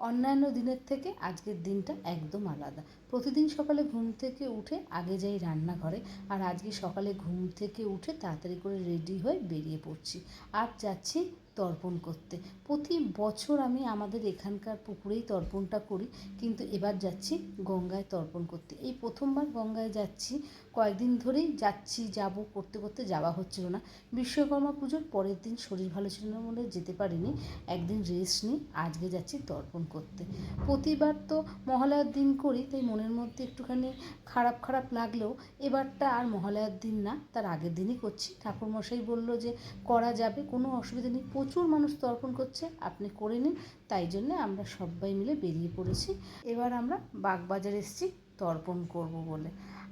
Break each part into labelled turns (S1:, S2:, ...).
S1: অন্যান্য দিনের থেকে আজকের দিনটা একদম আলাদা। প্রতিদিন সকালে ঘুম থেকে উঠে আগে যাই রান্নাঘরে আর আজকে সকালে ঘুম থেকে উঠে তাড়াতাড়ি করে রেডি হয়ে বেরিয়ে পড়ছি। আর যাচ্ছি তর্পণ করতে। প্রতি বছর আমি আমাদের এখানকার পুকুরেই তর্পণটা করি, কিন্তু এবার যাচ্ছি গঙ্গায় তর্পণ করতে। এই প্রথমবার গঙ্গায় যাচ্ছি, কয়েকদিন ধরেই যাচ্ছি, যাব, করতে করতে যাওয়া হচ্ছিল না। বিশ্বকর্মা পুজোর পরের দিন শরীর ভালো ছিল না বলে যেতে পারিনি, একদিন রেস্ট নিই, আজকে যাচ্ছি তর্পণ করতে। প্রতিবার তো মহালয়ার দিন করি, তাই মনের মধ্যে একটুখানি খারাপ খারাপ লাগলেও এবারটা আর মহালয়ার দিন না, তার আগের দিনই করছি। ঠাকুরমশাই বলল যে করা যাবে, কোনো অসুবিধা নেই প্রচুর মানুষ তর্পণ করছে, আপনি করে নিন। তাই জন্যে আমরা সবাই মিলে বেরিয়ে পড়েছি। এবার আমরা বাগবাজার এসেছি, তর্পণ করব বলে।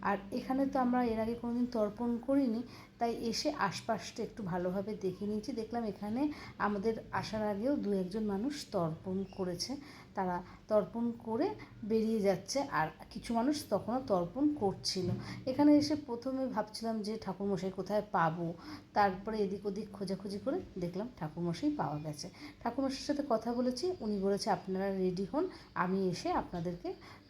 S1: আর এখানে তো আমরা এর আগে কোনোদিন তর্পণ করিনি, তাই এসে আশপাশটা একটু ভালোভাবে দেখে নিয়েছি। দেখলাম এখানে আমাদের আসার আগেও দু একজন মানুষ তর্পণ করেছে। তারা তর্পণ করে বেরিয়ে যাচ্ছে আর কিছু মানুষ তখনও তর্পণ করছিল। এখানে এসে প্রথমে ভাবছিলাম যে ঠাকুরমশাই কোথায় পাবো? তারপরে এদিক ওদিক খোঁজাখুঁজি করে দেখলাম ঠাকুরমশাই পাওয়া গেছে। ঠাকুরমশাইয়ের সাথে কথা বলেছি, উনি বলেছে, আপনারা রেডি হন, আমি এসে আপনাদেরকে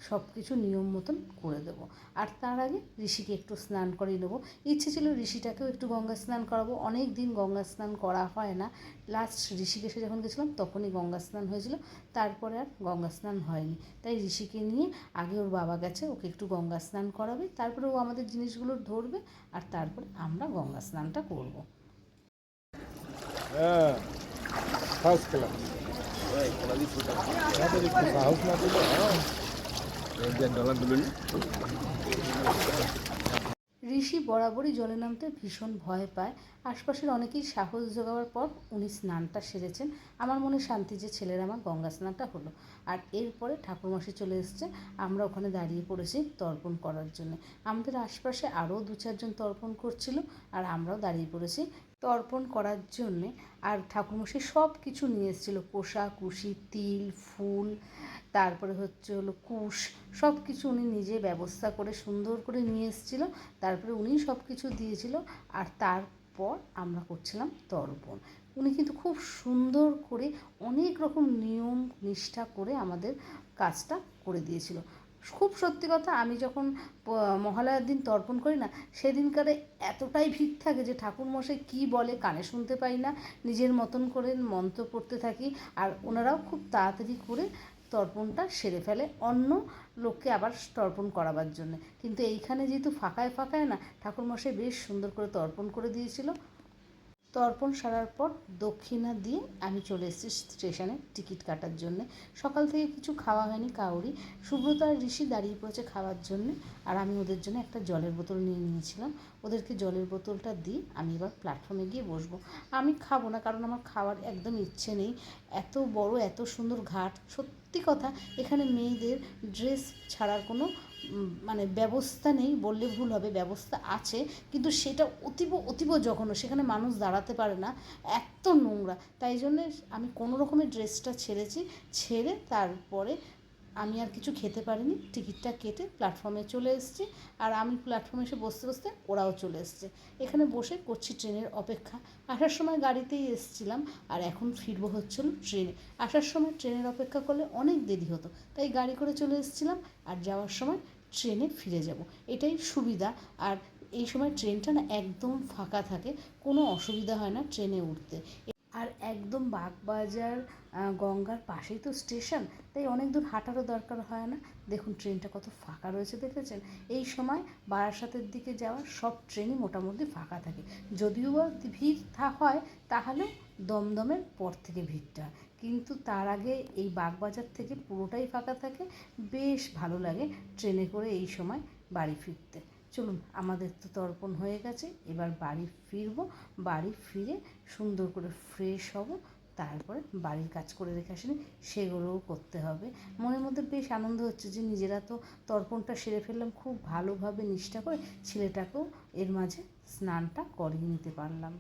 S1: সব কিছু নিয়ম মতন করে দেবো। আর তার আগে ঋষিকে একটু স্নান করিয়ে নেব। ইচ্ছে ছিল ঋষিটাকেও একটু গঙ্গা স্নান করাবো। অনেক দিন গঙ্গা স্নান করা হয় না। লাস্ট ঋষিকেশে যখন গেছিলাম, তখনই গঙ্গা স্নান হয়েছিল। তারপরে আর গঙ্গা স্নান হয়নি। তাই ঋষিকে নিয়ে আগে ওর বাবা গেছে ওকে একটু গঙ্গা স্নান করাবে তারপরে ও আমাদের জিনিসগুলো ধরবে আর তারপরে আমরা গঙ্গা স্নানটা করব।
S2: হ্যাঁ সাহস না
S1: ঋষি বরাবরই জলে নামতে ভীষণ ভয় পায়। আশপাশের অনেকেই সাহস জোগাবার পর উনি স্নানটা সেরেছেন। আমার মনে শান্তি যে ছেলের আমার গঙ্গা স্নানটা হলো। আর এরপরে ঠাকুরমাসি চলে এসছে আমরা ওখানে দাঁড়িয়ে পড়েছি তর্পণ করার জন্য। আমাদের আশপাশে আরও দু চারজন তর্পণ করছিল আর আমরাও দাঁড়িয়ে পড়েছি। তর্পণ করার জন্যে আর ঠাকুরমশাই সব কিছু নিয়ে এসেছিল। কোষা কুশি, তিল, ফুল, তারপরে হচ্ছে হলো কুশ সব কিছু উনি নিজে ব্যবস্থা করে সুন্দর করে নিয়ে এসেছিল। তারপরে উনি সব কিছু দিয়েছিল আর তারপর আমরা করছিলাম তর্পণ। উনি কিন্তু খুব সুন্দর করে অনেক রকম নিয়ম, নিষ্ঠা করে আমাদের কাজটা করে দিয়েছিল। খুব সত্যি কথা, আমি যখন মহালয়ার দিন তর্পণ করি না, সেদিনকারে এতটাই ভিড় থাকে যে ঠাকুরমশাই কী বলে কানে শুনতে পাই না, নিজের মতন করে মন্ত্র পড়তে থাকি আর ওনারাও খুব তাড়াতাড়ি করে তর্পণটা সেরে ফেলে অন্য লোককে আবার তর্পণ করাবার জন্য। কিন্তু এইখানে যেহেতু ফাঁকায় ফাঁকায় না, ঠাকুরমশাই বেশ সুন্দর করে তর্পণ করে দিয়েছিল। তর্পণ সারার পর দক্ষিণা দিয়ে আমি চলে এসেছি স্টেশনে টিকিট কাটার জন্যে। সকাল থেকে কিছু খাওয়া হয়নি, কাউরি। সুব্রত আর ঋষি দাঁড়িয়ে পড়েছে খাওয়ার জন্যে আর আমি ওদের জন্য একটা জলের বোতল নিয়ে নিয়েছিলাম। ওদেরকে জলের বোতলটা দিয়ে আমি এবার প্ল্যাটফর্মে গিয়ে বসবো। আমি খাব না কারণ আমার খাওয়ার একদম ইচ্ছে নেই। এত বড়, এত সুন্দর ঘাট, সত্যি কথা, এখানে মেয়েদের ড্রেস ছাড়ার কোনো মানে ব্যবস্থা নেই, বললে ভুল হবে, ব্যবস্থা আছে, কিন্তু সেটা অতীব অতীব জঘন্য, সেখানে মানুষ দাঁড়াতে পারে না, এত নোংরা। তাই জন্যে আমি কোনো রকমের ড্রেসটা ছেড়েছি, ছেড়ে তারপরে আমি আর কিছু খেতে পারিনি, টিকিটটা কেটে প্ল্যাটফর্মে চলে এসেছি আর আমি প্ল্যাটফর্মে এসে বসতে বসতে ওরাও চলে এসছে। এখানে বসে করছি ট্রেনের অপেক্ষা। আসার সময় গাড়িতেই এসছিলাম আর এখন ফিরবো হচ্ছিল ট্রেনে। আসার সময় ট্রেনের অপেক্ষা করলে অনেক দেরি হতো, তাই গাড়ি করে চলে এসেছিলাম আর যাওয়ার সময় ট্রেনে ফিরে যাব। এটাই সুবিধা আর এই সময় ট্রেনটা না একদম ফাঁকা থাকে, কোনো অসুবিধা হয় না ট্রেনে উঠতে। আর একদম বাগবাজার গঙ্গার পাশেই তো স্টেশন, তাই অনেক দূর হাঁটারও দরকার হয় না। দেখুন ট্রেনটা কত ফাঁকা রয়েছে, দেখেছেন? এই সময় বারাসাতের দিকে যাওয়ার সব ট্রেনই মোটামুটি ফাঁকা থাকে। যদিও বা ভিড় থা হয়, তাহলে দমদমের পর থেকে ভিড়টা। কিন্তু তার আগে এই বাগবাজার থেকে পুরোটাই ফাঁকা থাকে। বেশ ভালো লাগে ট্রেনে করে এই সময় বাড়ি ফিরতে। চলুন, আমাদের তো তর্পণ হয়ে গেছে। এবার বাড়ি ফিরবো, বাড়ি ফিরে সুন্দর করে ফ্রেশ হব, তারপরে বাড়ির কাজ করে রেখে আসেনি সেগুলোও করতে হবে। মনের মধ্যে বেশ আনন্দ হচ্ছে যে নিজেরা তো তর্পণটা সেরে ফেললাম, খুব ভালোভাবে নিষ্ঠা করে ছেলেটাকেও এর মাঝে স্নানটা করিয়ে নিতে পারলাম।